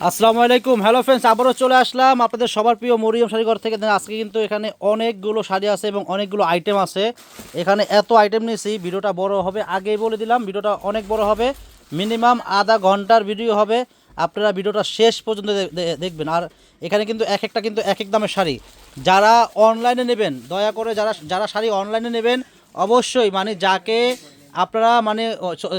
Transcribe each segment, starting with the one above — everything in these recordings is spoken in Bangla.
আসসালামু আলাইকুম। হ্যালো ফ্রেন্ডস আবারও চলে আসলাম আপনাদের সবার প্রিয় মরিয়ম শাড়িঘর থেকে। আজকে কিন্তু এখানে অনেকগুলো শাড়ি আছে এবং অনেকগুলো আইটেম আছে। এখানে এত আইটেম নিয়েছি, ভিডিওটা বড় হবে, আগেই বলে দিলাম, ভিডিওটা অনেক বড় হবে। মিনিমাম আধা ঘণ্টার ভিডিও হবে। আপনারা ভিডিওটা শেষ পর্যন্ত দেখবেন। আর এখানে কিন্তু এক একটা কিন্তু এক এক দামের শাড়ি। যারা অনলাইনে নেবেন, দয়া করে যারা যারা শাড়ি অনলাইনে নেবেন, অবশ্যই মানে যাকে আপনারা মানে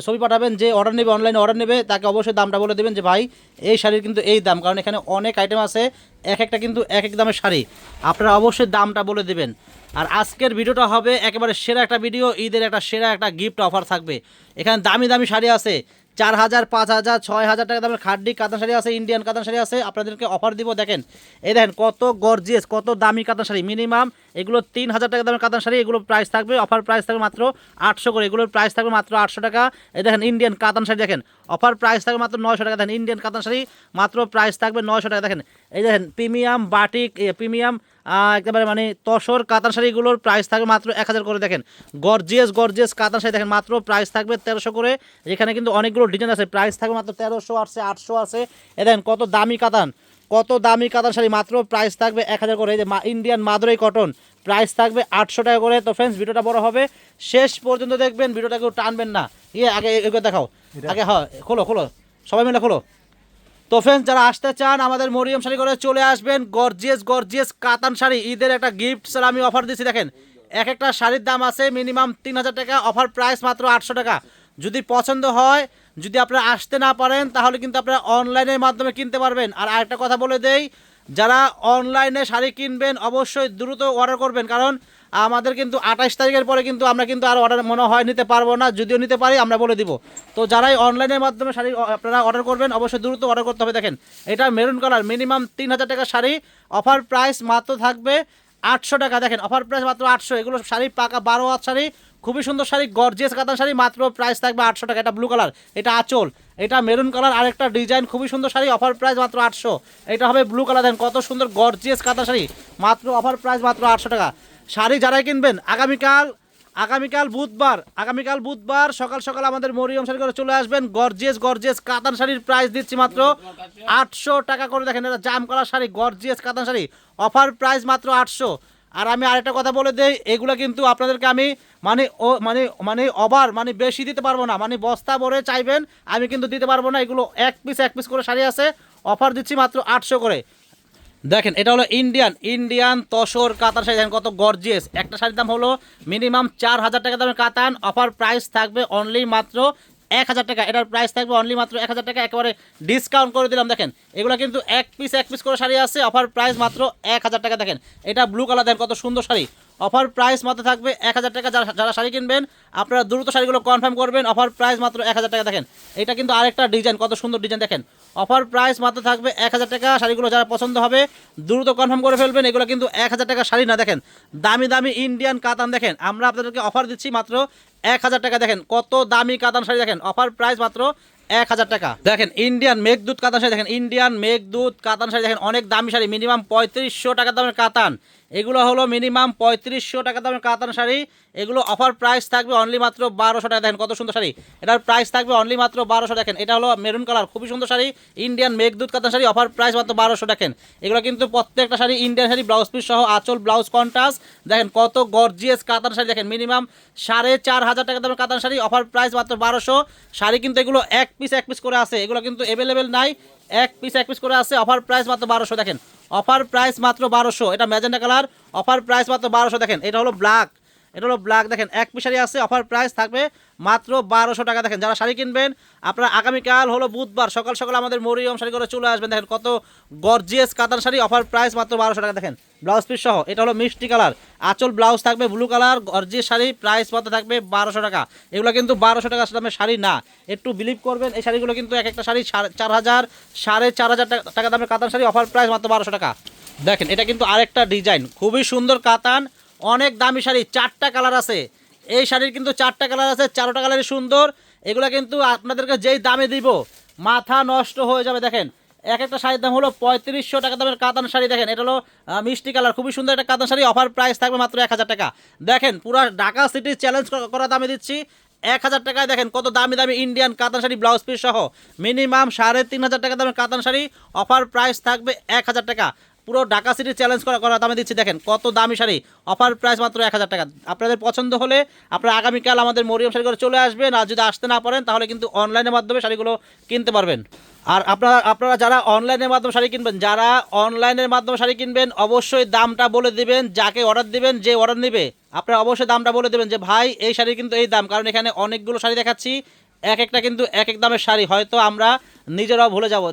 ছবি পাঠাবেন যে অর্ডার নেবে অনলাইনে অর্ডার নেবে, তাকে অবশ্যই দামটা বলে দেবেন যে, ভাই, এই শাড়ির কিন্তু এই দাম। কারণ এখানে অনেক আইটেম আছে, এক একটা কিন্তু এক এক দামের শাড়ি। আপনারা অবশ্যই দামটা বলে দেবেন। আর আজকের ভিডিওটা হবে একেবারে সেরা একটা ভিডিও ঈদের একটা সেরা একটা গিফট অফার থাকবে। এখানে দামি দামি শাড়ি আছে, চার হাজার, পাঁচ হাজার, ছয় হাজার টাকা দামের খাড্ডি কাতান শাড়ি আছে ইন্ডিয়ান কাতান শাড়ি আছে, আপনাদেরকে অফার দিব। দেখেন, এই দেখেন কত গর্জিয়াস কত দামি কাতান শাড়ি মিনিমাম এগুলো তিন হাজার টাকা দামের কাতান শাড়ি, এগুলো প্রাইস থাকবে অফার প্রাইস থাকবে মাত্র আটশো করে। এগুলোর প্রাইস থাকবে মাত্র আটশো টাকা। এই দেখেন ইন্ডিয়ান কাতান শাড়ি দেখেন অফার প্রাইস থাকবে মাত্র নয়শো টাকা। দেখেন ইন্ডিয়ান কাতান শাড়ি, মাত্র প্রাইস থাকবে নয়শো টাকা। দেখেন, এই দেখেন প্রিমিয়াম বাটিক প্রিমিয়াম একেবারে মানে তসর কাতান শাড়িগুলোর প্রাইস থাকবে মাত্র এক হাজার করে। দেখেন গর্জিয়াস গর্জিয়াস কাতান শাড়ি দেখেন, মাত্র প্রাইস থাকবে তেরোশো করে। এখানে কিন্তু অনেকগুলো ডিজাইন আছে প্রাইস থাকবে মাত্র তেরোশো আছে, আটশো আছে। এ দেখেন কত দামি কাতান। কত দামি কাতান শাড়ি? মাত্র প্রাইস থাকবে এক হাজার করে। এই যে ইন্ডিয়ান মাদুরাই কটন প্রাইস থাকবে আটশো টাকা করে। তো ফ্রেন্ডস ভিডিওটা বড় হবে। শেষ পর্যন্ত দেখবেন ভিডিওটা কেউ টানবেন না। ইয়ে আগে এগুলো দেখাও। আগে হ্যাঁ খোলো খোলো। সবাই মিলে খোলো। তো ফ্রেন্ডস যারা আসতে চান আমাদের মরিয়ম শাড়ি করে চলে আসবেন। গর্জিয়াস গর্জিয়াস কাতান শাড়ি। ঈদের একটা গিফট স্যার আমি অফার দিচ্ছি দেখেন। এক একটা শাড়ির দাম আছে মিনিমাম তিন হাজার টাকা অফার প্রাইস মাত্র আটশো টাকা। যদি পছন্দ হয় যদি আপনারা আসতে না পারেন, তাহলে কিন্তু আপনারা অনলাইনের মাধ্যমে কিনতে পারবেন। আর আরেকটা কথা বলে দেই, যারা অনলাইনে শাড়ি কিনবেন, অবশ্যই দ্রুত অর্ডার করবেন। কারণ আমাদের কিন্তু আঠাশ তারিখের পরে কিন্তু আমরা কিন্তু আর অর্ডার মনে হয় নিতে পারব না। যদিও নিতে পারি, আমরা বলে দিব। তো যারাই অনলাইনের মাধ্যমে শাড়ি আপনারা অর্ডার করবেন, অবশ্যই দ্রুত অর্ডার করতে হবে। দেখেন, এটা মেরুন কালার মিনিমাম তিন হাজার টাকার শাড়ি। অফার প্রাইস মাত্র থাকবে আটশো টাকা। দেখেন অফার প্রাইস মাত্র আটশো। এগুলো শাড়ি পাকা বারো হাত শাড়ি। খুবই সুন্দর শাড়ি গর্জিয়াস কাতান শাড়ি, মাত্র প্রাইস থাকবে আটশো টাকা। এটা ব্লু কালার এটা আঁচল, এটা মেরুন কালার আরেকটা ডিজাইন খুবই সুন্দর শাড়ি অফার প্রাইস মাত্র আটশো। এটা হবে ব্লু কালার দেখেন কত সুন্দর গর্জিয়াস কাতান শাড়ি, মাত্র অফার প্রাইস মাত্র আটশো টাকা। শাড়ি যারাই কিনবেন, আগামীকাল আগামীকাল বুধবার আগামীকাল বুধবার সকাল সকাল আমাদের মরিয়ম শাড়ি করে চলে আসবেন। গর্জিয়াস গর্জিয়াস কাতান শাড়ির প্রাইস দিচ্ছি মাত্র আটশো টাকা করে। দেখেন এটা জাম কালার শাড়ি গর্জিয়াস কাতান শাড়ি অফার প্রাইস মাত্র আটশো। আর আমি আরেকটা কথা বলে দেই, এগুলো কিন্তু আপনাদেরকে আমি মানে ও মানে মানে ওভার মানে বেশি দিতে পারব না। মানে বস্তা ভরে চাইবেন, আমি কিন্তু দিতে পারব না। এগুলো এক পিস এক পিস করে শাড়ি আছে অফার দিচ্ছি মাত্র আটশো করে। দেখেন, এটা হলো ইন্ডিয়ান ইন্ডিয়ান তসর কাতান শাড়ি। দেখেন কত গর্জিয়াস একটা শাড়ির দাম হলো মিনিমাম চার হাজার টাকা দামের কাতান। অফার প্রাইস থাকবে অনলি মাত্র এক হাজার টাকা। এটার প্রাইস থাকবে অনলি মাত্র এক হাজার টাকা। একেবারে ডিসকাউন্ট করে দিলাম, দেখেন। এগুলো কিন্তু এক পিস এক পিস করে শাড়ি আছে। অফার প্রাইস মাত্র এক হাজার টাকা, দেখেন। এটা ব্লু কালার দেখেন কত সুন্দর শাড়ি। অফার প্রাইস মাত্র থাকবে এক হাজার টাকা। যারা যারা শাড়ি কিনবেন, আপনারা দ্রুত শাড়িগুলো কনফার্ম করবেন। অফার প্রাইস মাত্র এক হাজার টাকা, দেখেন। এটা কিন্তু আরেকটা ডিজাইন কত সুন্দর ডিজাইন দেখেন। অফার প্রাইস মাত্র থাকবে এক হাজার টাকা। শাড়িগুলো যারা পছন্দ হবে, দ্রুত কনফার্ম করে ফেলবেন। এগুলো কিন্তু এক হাজার টাকা শাড়ি না, দেখেন। দামি দামি ইন্ডিয়ান কাতান, দেখেন। আমরা আপনাদেরকে অফার দিচ্ছি মাত্র এক হাজার টাকা, দেখেন। কত দামি কাতান শাড়ি, দেখেন। অফার প্রাইস মাত্র এক হাজার টাকা। দেখেন ইন্ডিয়ান মেঘদূত কাতান শাড়ি, দেখেন। ইন্ডিয়ান মেঘদূত কাতান শাড়ি, দেখেন। অনেক দামি শাড়ি মিনিমাম পঁয়ত্রিশশো টাকা দামের কাতান। এগুলো হলো মিনিমাম পঁয়ত্রিশশো টাকা দামের কাতান শাড়ি। এগুলো অফার প্রাইস থাকবে অনলি মাত্র বারোশো টাকা। দেখেন কত সুন্দর শাড়ি। এটার প্রাইস থাকবে অনলি মাত্র বারোশো। দেখেন, এটা হলো মেরুন কালার খুবই সুন্দর শাড়ি। ইন্ডিয়ান মেঘদূত কাতান শাড়ি অফার প্রাইস মাত্র বারোশো। দেখেন, এগুলো কিন্তু প্রত্যেকটা sari Indian sari blouse piece সহ আঁচল ব্লাউজ কন্টাস দেখেন, কত গর্জিয়াস কাতান শাড়ি। দেখেন মিনিমাম সাড়ে চার হাজার টাকা দামের কাতান শাড়ি অফার প্রাইস মাত্র বারোশো। শাড়ি কিন্তু এগুলো এক পিস এক পিস করে আছে। এগুলো কিন্তু অ্যাভেলেবেল নাই। এক পিস এক পিস করে আছে অফার প্রাইস মাত্র বারোশো। দেখেন অফার প্রাইস মাত্র বারোশো। এটা ম্যাজেন্ডা কালার অফার প্রাইস মাত্র বারোশো। দেখেন, এটা হলো ব্ল্যাক এটা হলো ব্ল্যাক দেখেন, এক পিস শাড়ি আছে অফার প্রাইস থাকবে মাত্র বারোশো টাকা। দেখেন, যারা শাড়ি কিনবেন, আপনারা আগামীকাল হলো বুধবার সকাল সকাল আমাদের মরিয়ম শাড়ি করে চলে আসবেন। দেখেন, কত গর্জিয়াস কাতান শাড়ি অফার প্রাইস মাত্র বারোশো টাকা। দেখেন ব্লাউজ পিস সহ, এটা হলো মিষ্টি কালার। আঁচল ব্লাউজ থাকবে blue colour gorgeous sari price মাত্র থাকবে বারোশো টাকা। এগুলো কিন্তু বারোশো টাকা দামের শাড়ি না। একটু বিলিভ করবেন, এই শাড়িগুলো কিন্তু এক একটা শাড়ি চার হাজার, সাড়ে চার হাজার টাকা দামের কাতান শাড়ি অফার প্রাইস মাত্র বারোশো টাকা। দেখেন, এটা কিন্তু আরেকটা ডিজাইন খুবই সুন্দর কাতান অনেক দামি শাড়ি, চারটা কালার আছে। এই শাড়ির কিন্তু চারটা কালার আছে, চারোটা কালারই সুন্দর। এগুলো কিন্তু আপনাদেরকে যেই দামে দিব, মাথা নষ্ট হয়ে যাবে, দেখেন। এক একটা শাড়ির দাম হলো পঁয়ত্রিশশো টাকা দামের কাতান শাড়ি, দেখেন। এটা হলো মিষ্টি কালার, খুবই সুন্দর একটা কাতান শাড়ি। অফার প্রাইস থাকবে মাত্র এক হাজার টাকা। দেখেন, পুরো ঢাকা সিটি চ্যালেঞ্জ করা দামে দিচ্ছি এক হাজার টাকায়, দেখেন, কত দামি দামি ইন্ডিয়ান কাতান শাড়ি ব্লাউজ পিস সহ। মিনিমাম সাড়ে তিন হাজার টাকা দামের কাতান শাড়ি, অফার প্রাইস থাকবে এক হাজার টাকা। পুরো ঢাকা সিটি চ্যালেঞ্জ করা করা দামে দিচ্ছি। দেখেন কত দামি শাড়ি। অফার প্রাইস মাত্র এক হাজার টাকা। আপনাদের পছন্দ হলে আপনারা আগামীকাল আমাদের মরিয়ম শাড়ি করে চলে আসবেন। আর যদি আসতে না পারেন, তাহলে কিন্তু অনলাইনের মাধ্যমে শাড়িগুলো কিনতে পারবেন। আর আপনারা আপনারা যারা অনলাইনের মাধ্যমে শাড়ি কিনবেন, যারা অনলাইনের মাধ্যমে শাড়ি কিনবেন, অবশ্যই দামটা বলে দিবেন, যাকে অর্ডার দিবেন, যে অর্ডার নেবে। আপনারা অবশ্যই দামটা বলে দেবেন যে, ভাই, এই শাড়ি কিন্তু এই দাম। কারণ এখানে অনেকগুলো শাড়ি দেখাচ্ছি। এক একটা কিন্তু এক এক দামের শাড়ি। হয়তো আমরা নিজেরাও ভুলে যাব,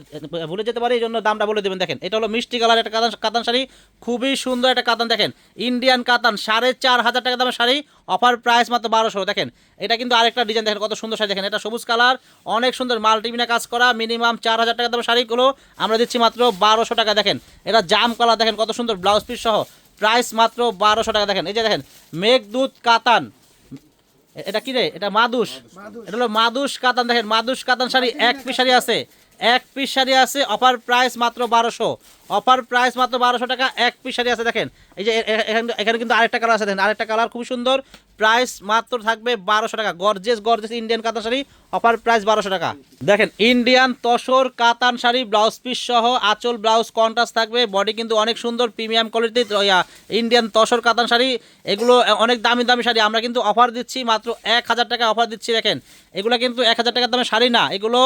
ভুলে যেতে পারি এই জন্য দামটা বলে দেবেন। দেখেন, এটা হলো মিষ্টি কালার একটা কাতান কাতান শাড়ি। খুবই সুন্দর একটা কাতান, দেখেন। ইন্ডিয়ান কাতান, সাড়ে চার হাজার টাকা দামের শাড়ি। অফার প্রাইস মাত্র বারোশো, দেখেন। এটা কিন্তু আরেকটা ডিজাইন দেখেন, কত সুন্দর শাড়ি, দেখেন। এটা সবুজ কালার, অনেক সুন্দর মাল্টিমিনা কাজ করা মিনিমাম চার হাজার টাকা দামের শাড়িগুলো। আমরা দিচ্ছি মাত্র বারোশো টাকা, দেখেন। এটা জাম কালার দেখেন, কত সুন্দর ব্লাউজ পিস সহ। প্রাইস মাত্র বারোশো টাকা, দেখেন। এই যে দেখেন, মেঘদূত কাতান। এটা কি রে? এটা মাদুস এটা হলো মাদুস কাতান। দেখেন মাদুস কাতান শাড়ি এক পিস শাড়ি আছে। এক পিস শাড়ি আছে অফার প্রাইস মাত্র বারোশো। অফার প্রাইস মাত্র বারোশো টাকা, এক পিস শাড়ি আছে, দেখেন। এই যে এখানে কিন্তু আরেকটা কালার আছে, দেখেন। আরেকটা কালার খুব সুন্দর। প্রাইস মাত্র থাকবে বারোশো টাকা। গর্জেস গর্জেস ইন্ডিয়ান কাতান শাড়ি অফার প্রাইস বারোশো টাকা। দেখেন ইন্ডিয়ান তসর, কাতান শাড়ি ব্লাউজ পিস সহ, আঁচল ব্লাউজ কন্ট্রাস্ট থাকবে। বডি কিন্তু অনেক সুন্দর প্রিমিয়াম কোয়ালিটির ইন্ডিয়ান তসর, কাতান শাড়ি। এগুলো অনেক দামি দামি শাড়ি। আমরা কিন্তু অফার দিচ্ছি মাত্র এক হাজার টাকা অফার দিচ্ছি, দেখেন। এগুলো কিন্তু এক হাজার টাকার দামে শাড়ি না। এগুলো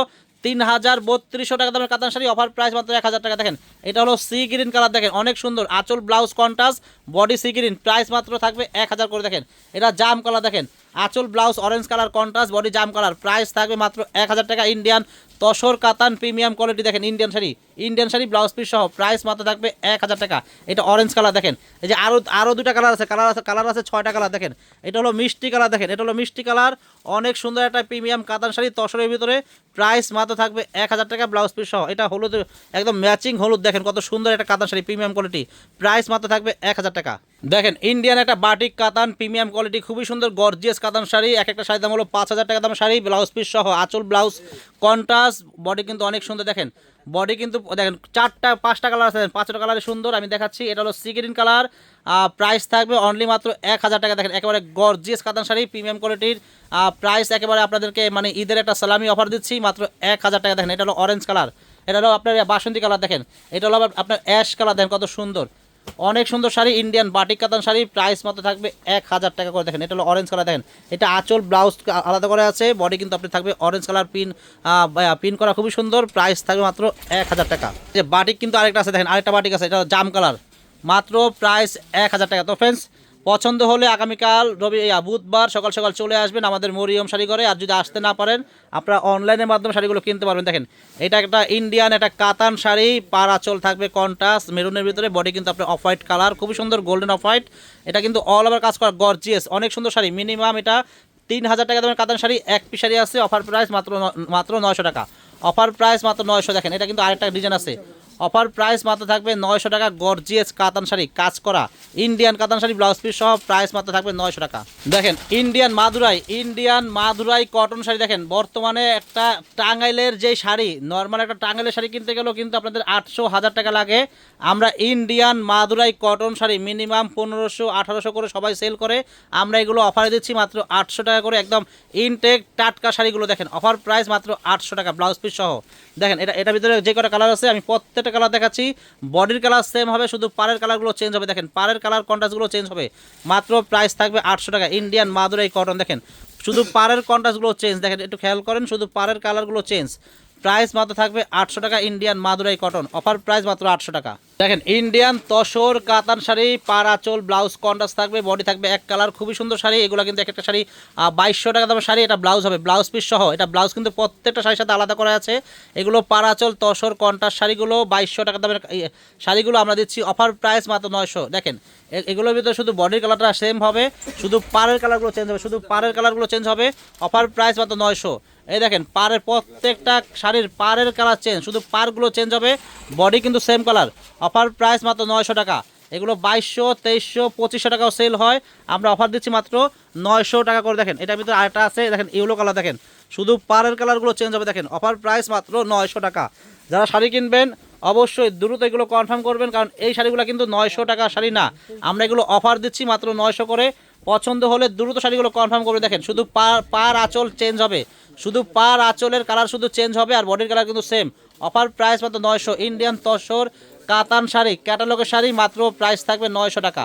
তিন হাজার বত্রিশশো টাকা দামের কাতান শাড়ি অফার প্রাইস মাত্র এক হাজার টাকা। দেখেন, এটা হলো সি গ্রিন কালার দেখেন, অনেক সুন্দর, আঁচল blouse contrast body sea green price মাত্র থাকবে এক হাজার করে, দেখেন। এটা জাম কালার দেখেন, আঁচল blouse orange colour contrast body জাম কালার প্রাইস থাকবে মাত্র এক হাজার টাকা ইন্ডিয়ান তসর, কাতান, প্রিমিয়াম কোয়ালিটি দেখেন Indian sari. Indian sari blouse piece সহ প্রাইস মাত্র থাকবে এক হাজার টাকা। এটা অরেঞ্জ কালার দেখেন। এই যে আরও আরও দুটা কালার আছে কালার আছে কালার আছে ছয়টা কালার দেখেন। এটা হলো মিষ্টি কালার দেখেন, এটা হলো মিষ্টি কালার অনেক সুন্দর একটা প্রিমিয়াম কাতান শাড়ি তসরের ভিতরে। প্রাইস মাত্র থাকবে এক হাজার টাকা ব্লাউজ পিস সহ। এটা হলুদ, একদম ম্যাচিং হলুদ দেখেন, কত সুন্দর একটা কাতান শাড়ি প্রিমিয়াম কোয়ালিটি প্রাইস মাত্র থাকবে এক হাজার টাকা। দেখেন ইন্ডিয়ান একটা বাটিক কাতান প্রিমিয়াম কোয়ালিটি খুবই সুন্দর গর্জিয়াস কাতান শাড়ি। এক একটা শাড়ির দাম হলো পাঁচ হাজার টাকা দামের শাড়ি ব্লাউজ পিস সহ, আঁচল ব্লাউজ কন্ট্রাস্ট বডি কিন্তু অনেক সুন্দর, দেখেন। বডি কিন্তু, দেখেন, চারটা, পাঁচটা কালার আছে পাঁচটা কালারে সুন্দর, আমি দেখাচ্ছি, এটা হলো সি গ্রিন কালার প্রাইস থাকবে অনলি মাত্র এক হাজার টাকা, দেখেন, একেবারে গর্জিয়াস কাতান শাড়ি প্রিমিয়াম কোয়ালিটির প্রাইস একেবারে আপনাদেরকে মানে ঈদের একটা সালামি অফার দিচ্ছি, মাত্র এক হাজার টাকা, দেখেন, এটা হলো অরেঞ্জ কালার এটা হলো আপনার বাসন্তী কালার দেখেন, এটা হলো আপনার অ্যাশ কালার দেখেন, কত সুন্দর। অনেক সুন্দর শাড়ি ইন্ডিয়ান বাটিক কাতান শাড়ি প্রাইস মতো থাকবে এক হাজার টাকা করে। দেখেন, এটা হলো অরেঞ্জ কালার দেখেন। এটা আঁচল ব্লাউজ আলাদা করে আছে বডি কিন্তু আপনি থাকবে অরেঞ্জ কালার পিন পিন করা খুবই সুন্দর প্রাইস থাকবে মাত্র এক হাজার টাকা। যে বাটিক কিন্তু আরেকটা আছে, দেখেন, আরেকটা বাটিক আছে, এটা জাম কালার মাত্র প্রাইস এক হাজার টাকা। তো ফ্রেন্ডস পছন্দ হলে আগামীকাল রবি বুধবার সকাল সকাল চলে আসবেন আমাদের মরিয়ম শাড়ি করে আর যদি আসতে না পারেন, আপনারা অনলাইনের মাধ্যমে শাড়িগুলো কিনতে পারবেন। দেখেন, এটা একটা ইন্ডিয়ান একটা কাতান শাড়ি। পার আঁচল থাকবে কন্টাস মেরুনের ভিতরে বডি কিন্তু আপনার অফ হোয়াইট কালার খুবই সুন্দর গোল্ডেন অফ হোয়াইট এটা কিন্তু অল ওভার কাজ করা গর্জিয়াস অনেক সুন্দর শাড়ি। মিনিমাম এটা তিন হাজার টাকা দামের কাতান শাড়ি। এক পিস শাড়ি আছে অফার প্রাইস মাত্র মাত্র নয়শো টাকা। অফার প্রাইস মাত্র নয়শো। দেখেন, এটা কিন্তু আরেকটা ডিজাইন আছে। অফার প্রাইস মাত্র থাকবে নয়শো টাকা গর্জিয়াস কাতান শাড়ি, কাজ করা ইন্ডিয়ান কাতান শাড়ি ব্লাউজ পিস সহ প্রাইস মাত্র থাকবে নয়শো টাকা। দেখেন Indian Madurai Indian Madurai cotton sari দেখেন, বর্তমানে একটা টাঙ্গাইলের যে শাড়ি নর্মাল একটা টাঙ্গাইলের শাড়ি কিনতে গেলেও কিন্তু আপনাদের আটশো হাজার টাকা লাগে। আমরা Indian Madurai cotton sari minimum পনেরোশো, আঠারোশো করে সবাই সেল করে। আমরা এগুলো অফারে দিচ্ছি মাত্র আটশো টাকা করে একদম ইনটেক টাটকা শাড়িগুলো দেখেন অফার প্রাইস মাত্র আটশো টাকা ব্লাউজ পিস সহ। দেখেন, এটা, এটার ভিতরে যে কটা কালার আছে, আমি প্রত্যেকটা কালার দেখাচ্ছি। বডির কালার সেম হবে, শুধু পাড়ের কালারগুলো চেঞ্জ হবে। দেখেন, পাড়ের কালার কন্ট্রাস্টগুলো চেঞ্জ হবে। মাত্র প্রাইস থাকবে আটশো টাকা। ইন্ডিয়ান মাদুরাই কটন দেখেন, শুধু পাড়ের কন্ট্রাস্টগুলো চেঞ্জ দেখেন, একটু খেয়াল করেন, শুধু পাড়ের কালারগুলো চেঞ্জ প্রাইস মাত্র থাকবে আটশো টাকা Indian Madurai cotton offer price মাত্র আটশো টাকা। দেখেন ইন্ডিয়ান তসর, কাতান শাড়ি পাড়াচল ব্লাউজ কন্ট্রাস্ট থাকবে বডি থাকবে এক কালার খুবই সুন্দর শাড়ি। এগুলো কিন্তু এক একটা শাড়ি বাইশশো টাকা দামের শাড়ি, এটা ব্লাউজ হবে। ব্লাউজ পিস সহ, এটা ব্লাউজ কিন্তু প্রত্যেকটা শাড়ির সাথে আলাদা করা আছে। এগুলো পাড়াচল তসর কন্ট্রাস্ট শাড়িগুলো বাইশশো টাকা দামের শাড়িগুলো আমরা দিচ্ছি অফার প্রাইস মাত্র নয়শো। দেখেন এগুলোর ভিতরে শুধু বডির কালারটা সেম হবে, শুধু পাড়ের কালারগুলো চেঞ্জ হবে, শুধু পাড়ের কালারগুলো চেঞ্জ হবে অফার প্রাইস মাত্র নয়শো। এই দেখেন, পাড়ের প্রত্যেকটা শাড়ির পাড়ের কালার চেঞ্জ শুধু পাড়গুলো চেঞ্জ হবে বডি কিন্তু সেম কালার অফার প্রাইস মাত্র নয়শো টাকা। এগুলো বাইশশো, তেইশশো, পঁচিশশো টাকাও সেল হয়। আমরা অফার দিচ্ছি মাত্র নয়শো টাকা করে। দেখেন, এটার ভিতরে আরেকটা আছে, দেখেন ইউলো কালার দেখেন। শুধু পাড়ের কালারগুলো চেঞ্জ হবে, দেখেন। অফার প্রাইস মাত্র নয়শো টাকা। যারা শাড়ি কিনবেন, অবশ্যই দ্রুত এগুলো কনফার্ম করবেন, কারণ এই শাড়িগুলো কিন্তু নয়শো টাকা শাড়ি না। আমরা এগুলো অফার দিচ্ছি মাত্র নয়শো করে। পছন্দ হলে দ্রুত শাড়িগুলো কনফার্ম করে দেখেন, শুধু পার আঁচল চেঞ্জ হবে। শুধু পার আঁচলের কালার শুধু চেঞ্জ হবে, আর বডির কালার কিন্তু সেম অফার প্রাইস মাত্র নয়শো। ইন্ডিয়ান তসর কাতান শাড়ি। ক্যাটালগের শাড়ি মাত্র প্রাইস থাকবে নয়শো টাকা।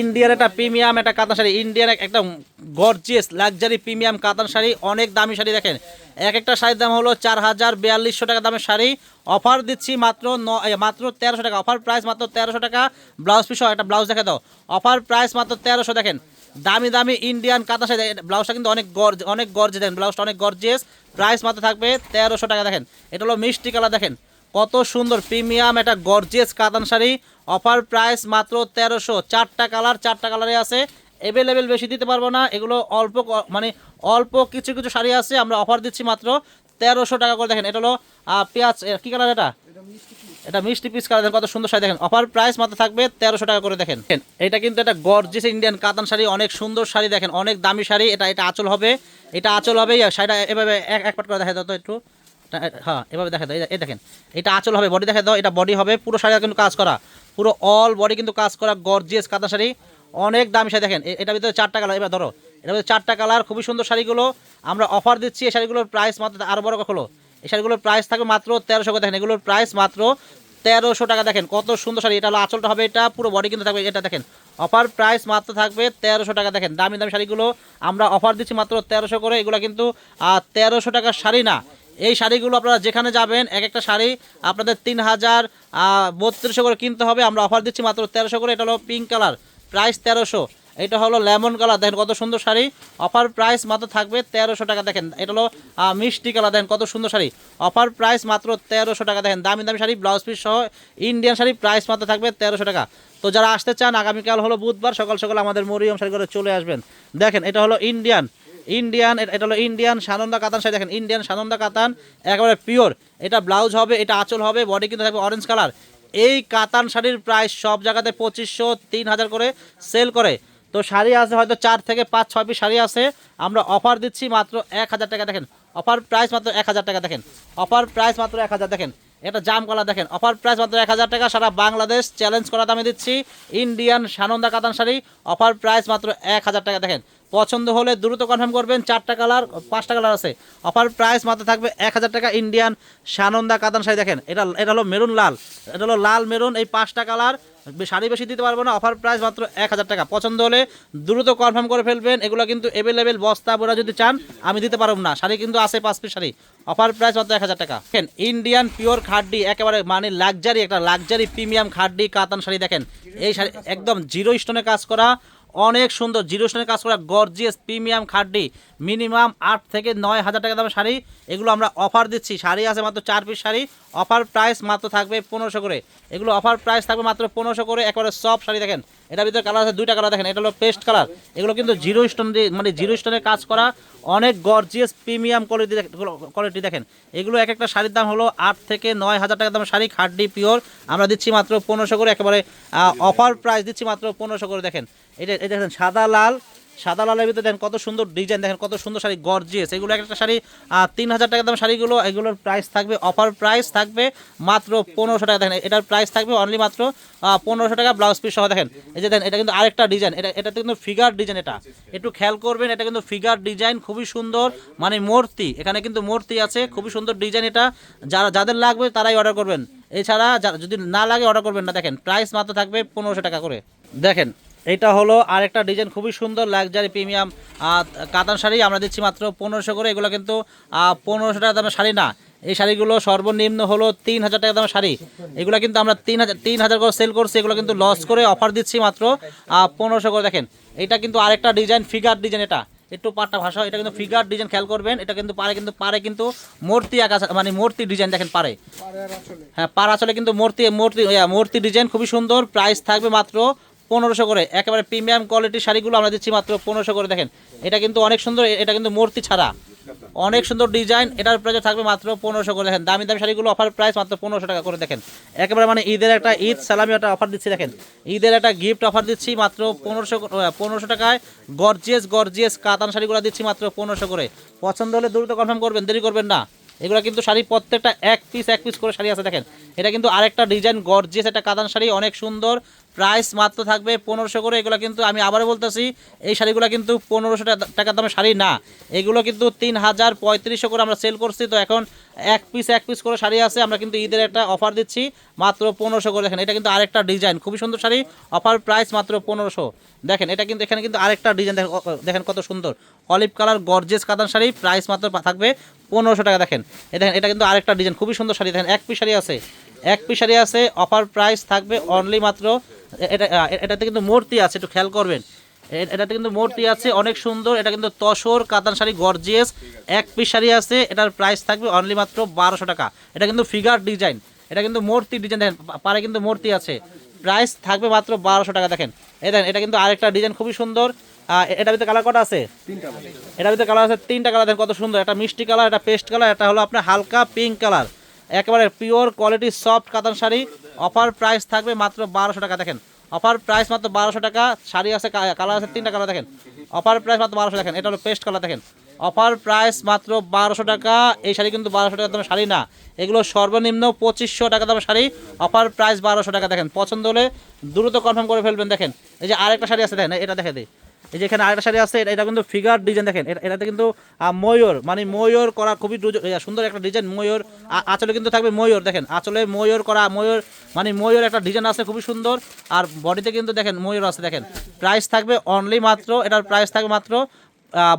ইন্ডিয়ার একটা প্রিমিয়াম একটা কাতান শাড়ি। ইন্ডিয়ার একটা গর্জিয়াস লাক্সারি প্রিমিয়াম কাতান শাড়ি। অনেক দামি শাড়ি দেখেন। এক একটা শাড়ির দাম হলো চার হাজার বিয়াল্লিশশো টাকা দামের শাড়ি। অফার দিচ্ছি মাত্র ন মাত্র তেরোশো টাকা। অফার প্রাইস মাত্র তেরোশো টাকা। ব্লাউজ পিস একটা ব্লাউজ দেখে দাও। অফার প্রাইস মাত্র তেরোশো দেখেন। দামি দামি ইন্ডিয়ান কাতান শাড়ি। ব্লাউজটা কিন্তু অনেক গর্জ অনেক গর্জে দেখেন। ব্লাউজটা অনেক গর্জিয়াস প্রাইস মাত্র থাকবে তেরোশো টাকা দেখেন। এটা হলো মিষ্টি কালার দেখেন। কত সুন্দর প্রিমিয়াম একটা গর্জিয়াস কাতান শাড়ি। অফার প্রাইস মাত্র তেরোশো। চারটা কালার চারটা কালারে আছে। অ্যাভেলেবেল বেশি দিতে পারব না। এগুলো অল্প মানে অল্প কিছু কিছু শাড়ি আছে। আমরা অফার দিচ্ছি মাত্র তেরোশো টাকা করে। দেখেন এটা হলো পেঁয়াজ কি কালার এটা? এটা মিষ্টি পিস। কালার দেখেন কত সুন্দর শাড়ি। দেখেন অফার প্রাইস মাত্র থাকবে তেরোশো টাকা করে। দেখেন এটা কিন্তু একটা গর্জিস ইন্ডিয়ান কাতান শাড়ি। অনেক সুন্দর শাড়ি। দেখেন অনেক দামি শাড়ি। এটা এটা আঁচল হবে। এটা আঁচল হবে। শাড়িটা এভাবে এক এক পাট করে দেখা দাও তো একটু। এটা- হ্যাঁ এভাবে দেখা দাও এই- দেখেন, এটা আঁচল হবে বডি দেখা দাও, এটা বডি হবে, পুরো শাড়ি কিন্তু কাজ করা, পুরো অল বডি কিন্তু কাজ করা গর্জিয়াস কাতান শাড়ি, অনেক দামি শাড়ি, দেখেন, এ- এটার ভিতরে চারটা কালার এবার ধরো এটা ভিতরে চারটা কালার খুবই সুন্দর শাড়িগুলো, আমরা অফার দিচ্ছি এই শাড়িগুলোর প্রাইস মাত্র আরও বড় হলো এই শাড়িগুলোর প্রাইস থাকবে মাত্র তেরোশো করে দেখেন, এগুলোর প্রাইস মাত্র তেরোশো টাকা, দেখেন, কত সুন্দর শাড়ি, এটা হলো আঁচলটা হবে, এটা পুরো বডি কিন্তু থাকবে, এটা দেখেন অফার প্রাইস মাত্র থাকবে তেরোশো টাকা, দেখেন, দামি দামি শাড়িগুলো, আমরা অফার দিচ্ছি মাত্র তেরোশো করে, এগুলো কিন্তু তেরোশো টাকার শাড়ি না এই শাড়িগুলো আপনারা যেখানে যাবেন, এক একটা শাড়ি আপনাদের তিন হাজার বত্রিশশো করে কিনতে হবে। আমরা অফার দিচ্ছি মাত্র তেরোশো করে। এটা হলো পিঙ্ক কালার প্রাইস তেরোশো। এটা হলো লেমন কালার দেখেন কত সুন্দর শাড়ি। অফার প্রাইস মাত্র থাকবে তেরোশো টাকা। দেখেন, এটা হলো মিষ্টি কালার দেখেন কত সুন্দর শাড়ি। অফার প্রাইস মাত্র তেরোশো টাকা। দেখেন, দামি দামি শাড়ি ব্লাউজ পিস সহ ইন্ডিয়ান শাড়ি প্রাইস মাত্র থাকবে তেরোশো টাকা। তো যারা আসতে চান, আগামীকাল হলো বুধবার, সকাল সকাল আমাদের মরিয়ম শাড়ি করে চলে আসবেন। দেখেন, এটা হলো ইন্ডিয়ান ইন্ডিয়ান, এটা হলো ইন্ডিয়ান সানন্দা কাতান শাড়ি। দেখেন, ইন্ডিয়ান সানন্দা কাতান, একেবারে পিওর এটা ব্লাউজ হবে, এটা আঁচল হবে বডি কিন্তু থাকবে অরেঞ্জ কালার এই কাতান শাড়ির প্রাইস সব জায়গাতে পঁচিশশো, তিন হাজার করে সেল করে। তো শাড়ি আছে হয়তো চার থেকে পাঁচ, ছয় পিস শাড়ি আছে। আমরা অফার দিচ্ছি মাত্র এক হাজার টাকা। দেখেন অফার প্রাইস মাত্র এক হাজার টাকা। দেখেন অফার প্রাইস মাত্র এক হাজার। দেখেন, এটা জাম কালার দেখেন অফার প্রাইস মাত্র এক হাজার টাকা। সারা বাংলাদেশ চ্যালেঞ্জ করা দামে দিচ্ছি। ইন্ডিয়ান সানন্দা কাতান শাড়ি অফার প্রাইস মাত্র এক হাজার টাকা। দেখেন পছন্দ হলে দ্রুত কনফার্ম করবেন, চারটা কালার পাঁচটা কালার আছে। অফার প্রাইস মাত্র থাকবে এক হাজার টাকা ইন্ডিয়ান সানন্দা কাতান শাড়ি। দেখেন, এটা এটা হলো মেরুন লাল। এটা হলো লাল মেরুন এই পাঁচটা কালার শাড়ি বেশি দিতে পারব না। অফার প্রাইস মাত্র এক হাজার টাকা। পছন্দ হলে দ্রুত কনফার্ম করে ফেলবেন। এগুলো কিন্তু অ্যাভেলেবেল বস্তা, বোরা যদি চান, আমি দিতে পারব না। শাড়ি কিন্তু আছে পাঁচ পিস শাড়ি। অফার প্রাইস মাত্র এক হাজার টাকা। দেখেন ইন্ডিয়ান পিওর খাড্ডি, একেবারে মানে লাক্সারি একটা লাক্সারি প্রিমিয়াম খাড্ডি, কাতান শাড়ি। দেখেন, এই শাড়ি একদম জিরো স্টোনে কাজ করা। অনেক সুন্দর। জিরো স্টোনের কাজ করা গর্জিয়াস প্রিমিয়াম খাড্ডি মিনিমাম আট থেকে নয় হাজার টাকা দামের শাড়ি। এগুলো আমরা অফার দিচ্ছি। শাড়ি আছে মাত্র চার পিস শাড়ি। অফার প্রাইস মাত্র থাকবে পনেরোশো করে। এগুলো অফার প্রাইস থাকবে মাত্র পনেরোশো করে। একবারে সব শাড়ি দেখেন। এটার ভিতরে কালার আছে দুইটা কালার দেখেন। এটা হলো পেস্ট কালার এগুলো কিন্তু জিরো স্টোন দিয়ে মানে জিরো স্টোনের কাজ করা অনেক গর্জিয়াস প্রিমিয়াম কোয়ালিটি কোয়ালিটি দেখেন। এগুলো এক একটা শাড়ির দাম হলো আট থেকে নয় হাজার টাকা দামের শাড়ি খাড্ডি পিওর আমরা দিচ্ছি মাত্র পনেরোশো করে। একেবারে অফার প্রাইস দিচ্ছি মাত্র পনেরোশো করে দেখেন। এটা এটা দেখেন সাদা লাল, সাদা লালের ভিতরে দেখেন কত সুন্দর ডিজাইন দেখেন কত সুন্দর শাড়ি গর্জিয়াস এগুলো এক একটা শাড়ি তিন হাজার টাকা দাম শাড়িগুলো, এগুলোর প্রাইস থাকবে অফার প্রাইস থাকবে মাত্র পনেরোশো টাকা। দেখেন এটার প্রাইস থাকবে অনলি মাত্র পনেরোশো টাকা ব্লাউজ পিস সহ। দেখেন, এই যে দেখেন, এটা কিন্তু আরেকটা ডিজাইন এটা এটাতে কিন্তু ফিগার ডিজাইন এটা। একটু খেয়াল করবেন, এটা কিন্তু ফিগার ডিজাইন খুবই সুন্দর মানে মূর্তি, এখানে কিন্তু মূর্তি আছে, খুবই সুন্দর ডিজাইন এটা। যারা, যাদের লাগবে তারাই অর্ডার করবেন। এছাড়া যদি না লাগে অর্ডার করবেন না। দেখেন প্রাইস মাত্র থাকবে পনেরোশো টাকা করে। দেখেন এটা হলো আরেকটা ডিজাইন খুবই সুন্দর লাক্সারি প্রিমিয়াম কাতান শাড়ি। আমরা দিচ্ছি মাত্র পনেরোশো করে। এগুলো কিন্তু পনেরোশো টাকা দামের শাড়ি না। এই শাড়িগুলো সর্বনিম্ন হলো তিন হাজার টাকা দামের শাড়ি। এগুলো কিন্তু আমরা তিন হাজার তিন হাজার করে সেল করছি। এগুলো কিন্তু লস করে অফার দিচ্ছি মাত্র পনেরোশো করে। দেখেন এটা কিন্তু আরেকটা ডিজাইন ফিগার ডিজাইন এটা। একটু পাটটা ভাষা এটা কিন্তু ফিগার ডিজাইন খেয়াল করবেন। এটা কিন্তু পারে কিন্তু পারে কিন্তু মূর্তি আঁকা মানে মূর্তি ডিজাইন দেখেন পারে। হ্যাঁ পার আসলে কিন্তু মূর্তি মূর্তি মূর্তি ডিজাইন খুবই সুন্দর। প্রাইস থাকবে মাত্র পনেরোশো করে। একেবারে প্রিমিয়াম কোয়ালিটির শাড়িগুলো আমরা দিচ্ছি মাত্র পনেরোশো করে। দেখেন, এটা কিন্তু অনেক সুন্দর, এটা কিন্তু মূর্তি ছাড়া। অনেক সুন্দর ডিজাইন এটার প্রাইস থাকবে মাত্র পনেরোশো করে। দেখেন, দামি দামি শাড়িগুলো অফার প্রাইস মাত্র পনেরোশো টাকা করে। দেখেন, একেবারে মানে ঈদের একটা ঈদ সালামি একটা অফার দিচ্ছি। দেখেন, ঈদের একটা গিফট অফার দিচ্ছি মাত্র পনেরোশো পনেরোশো টাকায়। গর্জিয়াস গর্জিয়াস কাতান শাড়িগুলো দিচ্ছি মাত্র পনেরোশো করে। পছন্দ হলে দ্রুত কনফার্ম করবেন, দেরি করবেন না। এগুলো কিন্তু শাড়ি প্রত্যেকটা এক পিস এক পিস করে শাড়ি আছে। দেখেন, এটা কিন্তু আরেকটা ডিজাইন গর্জিয়াস একটা কাতান শাড়ি, অনেক সুন্দর। প্রাইস মাত্র থাকবে পনেরোশো করে। এগুলো কিন্তু আমি আবারও বলতেছি, এই শাড়িগুলো কিন্তু পনেরোশো টাকা দামের শাড়ি না। এগুলো কিন্তু তিন হাজার পঁয়ত্রিশশো করে আমরা সেল করছি। তো এখন এক পিস এক পিস করে শাড়ি আছে, আমরা কিন্তু ঈদের একটা অফার দিচ্ছি মাত্র পনেরোশো করে। দেখেন, এটা কিন্তু আরেকটা ডিজাইন খুবই সুন্দর শাড়ি অফার প্রাইস মাত্র পনেরোশো। দেখেন, এটা কিন্তু এখানে কিন্তু আরেকটা ডিজাইন দেখেন কত সুন্দর। অলিভ কালার গর্জেস কাতান শাড়ি প্রাইস মাত্র থাকবে পনেরোশো টাকা। দেখেন এটা দেখেন, এটা কিন্তু আরেকটা ডিজাইন খুবই সুন্দর শাড়ি। দেখেন, এক পিস শাড়ি আছে, এক পিস শাড়ি আছে অফার প্রাইস থাকবে অনলি মাত্র এটা এটাতে কিন্তু মূর্তি আছে একটু খেয়াল করবেন। এটাতে কিন্তু মূর্তি আছে অনেক সুন্দর এটা কিন্তু তসর কাতান শাড়ি গর্জিয়াস এক পিস শাড়ি আছে এটার প্রাইস থাকবে অনলি মাত্র বারোশো টাকা। এটা কিন্তু ফিগার ডিজাইন এটা কিন্তু মূর্তি ডিজাইন দেখেন পারে কিন্তু মূর্তি আছে। প্রাইস থাকবে মাত্র বারোশো টাকা দেখেন। এই দেখেন এটা কিন্তু আরেকটা ডিজাইন খুবই সুন্দর। আহ, এ- এটার ভিতরে কালার কটা আছে? এটার ভিতরে কালার আছে তিনটা কালার দেখেন কত সুন্দর। একটা মিষ্টি কালার একটা পেস্ট কালার এটা হলো আপনার হালকা পিঙ্ক কালার একেবারে পিওর কোয়ালিটি সফট কাতান শাড়ি। অফার প্রাইস থাকবে মাত্র বারোশো টাকা, দেখেন। অফার প্রাইস মাত্র বারোশো টাকা, শাড়ি আছে কালার আছে, তিনটা কালার দেখেন। অফার প্রাইস মাত্র বারোশো, দেখেন। এটা হলো পেস্ট কালার দেখেন। অফার প্রাইস মাত্র বারোশো টাকা, এই শাড়ি কিন্তু বারোশো টাকা দামের শাড়ি না। এগুলো সর্বনিম্ন পঁচিশশো টাকা দামের শাড়ি। অফার প্রাইস বারোশো টাকা, দেখেন। পছন্দ হলে দ্রুত কনফার্ম করে ফেলবেন, দেখেন। এই যে আরেকটা শাড়ি আছে, দেখেন, এটা দেখে দিই। এই যেখানে আরেকটা শাড়ি আছে, এটা- কিন্তু ফিগার ডিজাইন দেখেন, এটা- এটাতে কিন্তু ময়ূর মানে ময়ূর করা খুবই সুন্দর একটা ডিজাইন ময়ূর আঁচলে কিন্তু থাকবে ময়ূর, দেখেন, আঁচলে ময়ূর করা, ময়ূর মানে ময়ূর একটা ডিজাইন আছে খুবই সুন্দর, আর বডিতে কিন্তু দেখেন ময়ূর আছে, দেখেন প্রাইস থাকবে অনলি মাত্র, এটার প্রাইস থাকবে মাত্র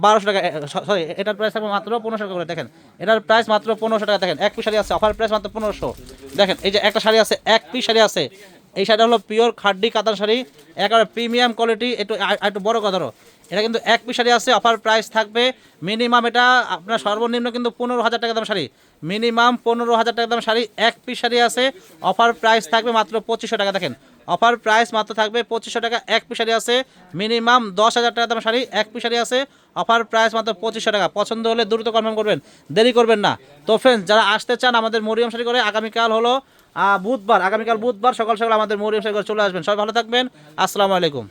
বারোশো টাকা সরি এটার প্রাইস থাকবে মাত্র পনেরোশো টাকা করে, দেখেন, এটার প্রাইস মাত্র পনেরোশো টাকা, দেখেন, এক পিস শাড়ি আছে অফার প্রাইস মাত্র পনেরোশো, দেখেন, এই যে একটা শাড়ি আছে, এক পিস শাড়ি আছে এই শাড়িটা হলো পিওর খাড্ডি কাতান শাড়ি, একেবারে প্রিমিয়াম কোয়ালিটি একটু একটু বড় ধরো এটা কিন্তু এক পিস শাড়ি আছে অফার প্রাইস থাকবে মিনিমাম এটা আপনার সর্বনিম্ন কিন্তু পনেরো হাজার টাকা দাম শাড়ি। মিনিমাম পনেরো হাজার টাকা দাম শাড়ি, এক পিস শাড়ি আছে অফার প্রাইস থাকবে মাত্র পঁচিশশো টাকা, দেখেন। অফার প্রাইস মাত্র থাকবে পঁচিশশো টাকা, এক পিস শাড়ি আছে মিনিমাম দশ হাজার টাকা দাম শাড়ি, এক পিস শাড়ি আছে অফার প্রাইস মাত্র পঁচিশশো টাকা। পছন্দ হলে দ্রুত কনফার্ম করবেন, দেরি করবেন না। তো ফ্রেন্ডস যারা আসতে চান আমাদের মরিয়ম শাড়ি করে, আগামীকাল হলো বুধবার, আগামীকাল বুধবার সকাল সকাল আমাদের মরিয়ম সাহেব চলে আসবেন। সবাই ভালো থাকবেন। আসসালামু আলাইকুম।